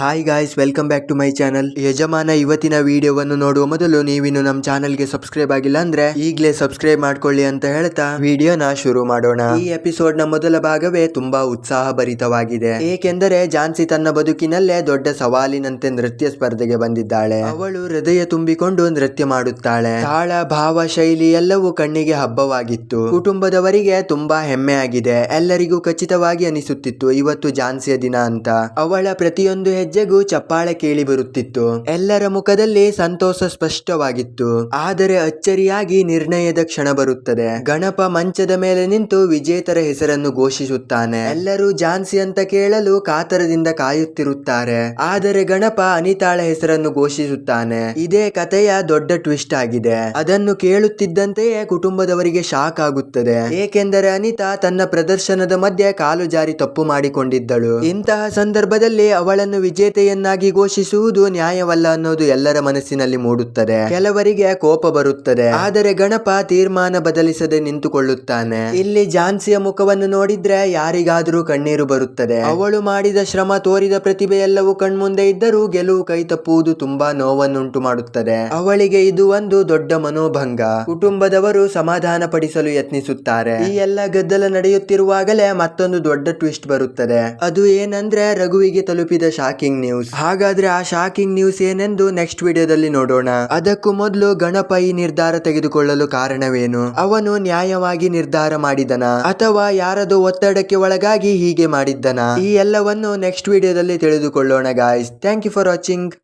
Hi guys welcome back to my channel ಯಜಮಾನ ಇವತ್ತಿನ ವಿಡಿಯೋವನ್ನು ನೋಡುವ ಮೊದಲು ನೀವಿನ್ನು ನಮ್ಮ ಚಾನಲ್ಗೆ ಸಬ್ಸ್ಕ್ರೈಬ್ ಆಗಿಲ್ಲ ಅಂದ್ರೆ ಈಗಲೇ ಸಬ್ಸ್ಕ್ರೈಬ್ ಮಾಡ್ಕೊಳ್ಳಿ ಅಂತ ಹೇಳ್ತಾ ವಿಡಿಯೋನ ಶುರು ಮಾಡೋಣ. ಈ ಎಪಿಸೋಡ್ನ ಮೊದಲ ಭಾಗವೇ ತುಂಬಾ ಉತ್ಸಾಹ ಭರಿತವಾಗಿದೆ ಏಕೆಂದರೆ ಜಾನ್ಸಿ ತನ್ನ ಬದುಕಿನಲ್ಲೇ ದೊಡ್ಡ ಸವಾಲಿನಂತೆ ನೃತ್ಯ ಸ್ಪರ್ಧೆಗೆ ಬಂದಿದ್ದಾಳೆ. ಅವಳು ಹೃದಯ ತುಂಬಿಕೊಂಡು ನೃತ್ಯ ಮಾಡುತ್ತಾಳೆ. ತಾಳ, ಭಾವ, ಶೈಲಿ ಎಲ್ಲವೂ ಕಣ್ಣಿಗೆ ಹಬ್ಬವಾಗಿತ್ತು. ಕುಟುಂಬದವರಿಗೆ ತುಂಬಾ ಹೆಮ್ಮೆ ಆಗಿದೆ ಎಲ್ಲರಿಗೂ ಖಚಿತವಾಗಿ ಅನಿಸುತ್ತಿತ್ತು ಇವತ್ತು ಜಾನ್ಸಿಯ ದಿನ ಅಂತ. ಅವಳ ಪ್ರತಿಯೊಂದು ಹೆಜ್ಜೆಗೂ ಚಪ್ಪಾಳೆ ಕೇಳಿ ಬರುತ್ತಿತ್ತು. ಎಲ್ಲರ ಮುಖದಲ್ಲಿ ಸಂತೋಷ ಸ್ಪಷ್ಟವಾಗಿತ್ತು. ಆದರೆ ಅಚ್ಚರಿಯಾಗಿ ನಿರ್ಣಯದ ಕ್ಷಣ ಬರುತ್ತದೆ. ಗಣಪ ಮಂಚದ ಮೇಲೆ ನಿಂತು ವಿಜೇತರ ಹೆಸರನ್ನು ಘೋಷಿಸುತ್ತಾನೆ. ಎಲ್ಲರೂ ಜಾನ್ಸಿ ಅಂತ ಕೇಳಲು ಕಾತರದಿಂದ ಕಾಯುತ್ತಿರುತ್ತಾರೆ. ಆದರೆ ಗಣಪ ಅನಿತಾಳ ಹೆಸರನ್ನು ಘೋಷಿಸುತ್ತಾನೆ. ಇದೇ ಕಥೆಯ ದೊಡ್ಡ ಟ್ವಿಸ್ಟ್ ಆಗಿದೆ. ಅದನ್ನು ಕೇಳುತ್ತಿದ್ದಂತೆಯೇ ಕುಟುಂಬದವರಿಗೆ ಶಾಕ್ ಆಗುತ್ತದೆ. ಏಕೆಂದರೆ ಅನಿತಾ ತನ್ನ ಪ್ರದರ್ಶನದ ಮಧ್ಯೆ ಕಾಲು ಜಾರಿ ತಪ್ಪು ಮಾಡಿಕೊಂಡಿದ್ದಳು. ಇಂತಹ ಸಂದರ್ಭದಲ್ಲಿ ಅವಳನ್ನು ವಿಜೇತೆಯನ್ನಾಗಿ ಘೋಷಿಸುವುದು ನ್ಯಾಯವಲ್ಲ ಅನ್ನೋದು ಎಲ್ಲರ ಮನಸ್ಸಿನಲ್ಲಿ ಮೂಡುತ್ತದೆ. ಕೆಲವರಿಗೆ ಕೋಪ ಬರುತ್ತದೆ. ಆದರೆ ಗಣಪ ತೀರ್ಮಾನ ಬದಲಿಸದೆ ನಿಂತುಕೊಳ್ಳುತ್ತಾನೆ. ಇಲ್ಲಿ ಝಾನ್ಸಿಯ ಮುಖವನ್ನು ನೋಡಿದ್ರೆ ಯಾರಿಗಾದರೂ ಕಣ್ಣೀರು ಬರುತ್ತದೆ. ಅವಳು ಮಾಡಿದ ಶ್ರಮ ತೋರಿದ ಪ್ರತಿಭೆ ಎಲ್ಲವೂ ಕಣ್ಮುಂದೆ ಇದ್ದರೂ ಗೆಲುವು ಕೈ ತಪ್ಪುವುದು ತುಂಬಾ ನೋವನ್ನುಂಟು ಮಾಡುತ್ತದೆ. ಅವಳಿಗೆ ಇದು ಒಂದು ದೊಡ್ಡ ಮನೋಭಂಗ. ಕುಟುಂಬದವರು ಸಮಾಧಾನ ಪಡಿಸಲು ಯತ್ನಿಸುತ್ತಾರೆ. ಈ ಎಲ್ಲ ಗದ್ದಲ ನಡೆಯುತ್ತಿರುವಾಗಲೇ ಮತ್ತೊಂದು ದೊಡ್ಡ ಟ್ವಿಸ್ಟ್ ಬರುತ್ತದೆ. ಅದು ಏನಂದ್ರೆ ರಘುವಿಗೆ ತಲುಪಿದ ಶಾಕಿಂಗ್ ನ್ಯೂಸ್ ಹಾಗಾದ್ರೆ ಆ ಶಾಕಿಂಗ್ ನ್ಯೂಸ್ ಏನೆಂದು ನೆಕ್ಸ್ಟ್ ವಿಡಿಯೋದಲ್ಲಿ ನೋಡೋಣ. ಅದಕ್ಕೂ ಮೊದಲು ಗಣಪ ಈ ನಿರ್ಧಾರ ತೆಗೆದುಕೊಳ್ಳಲು ಕಾರಣವೇನು? ಅವನು ನ್ಯಾಯವಾಗಿ ನಿರ್ಧಾರ ಮಾಡಿದನ? ಅಥವಾ ಯಾರದು ಒತ್ತಡಕ್ಕೆ ಒಳಗಾಗಿ ಹೀಗೆ ಮಾಡಿದ್ದನ? ಈ ಎಲ್ಲವನ್ನು ನೆಕ್ಸ್ಟ್ ವಿಡಿಯೋದಲ್ಲಿ ತಿಳಿದುಕೊಳ್ಳೋಣ guys thank you for watching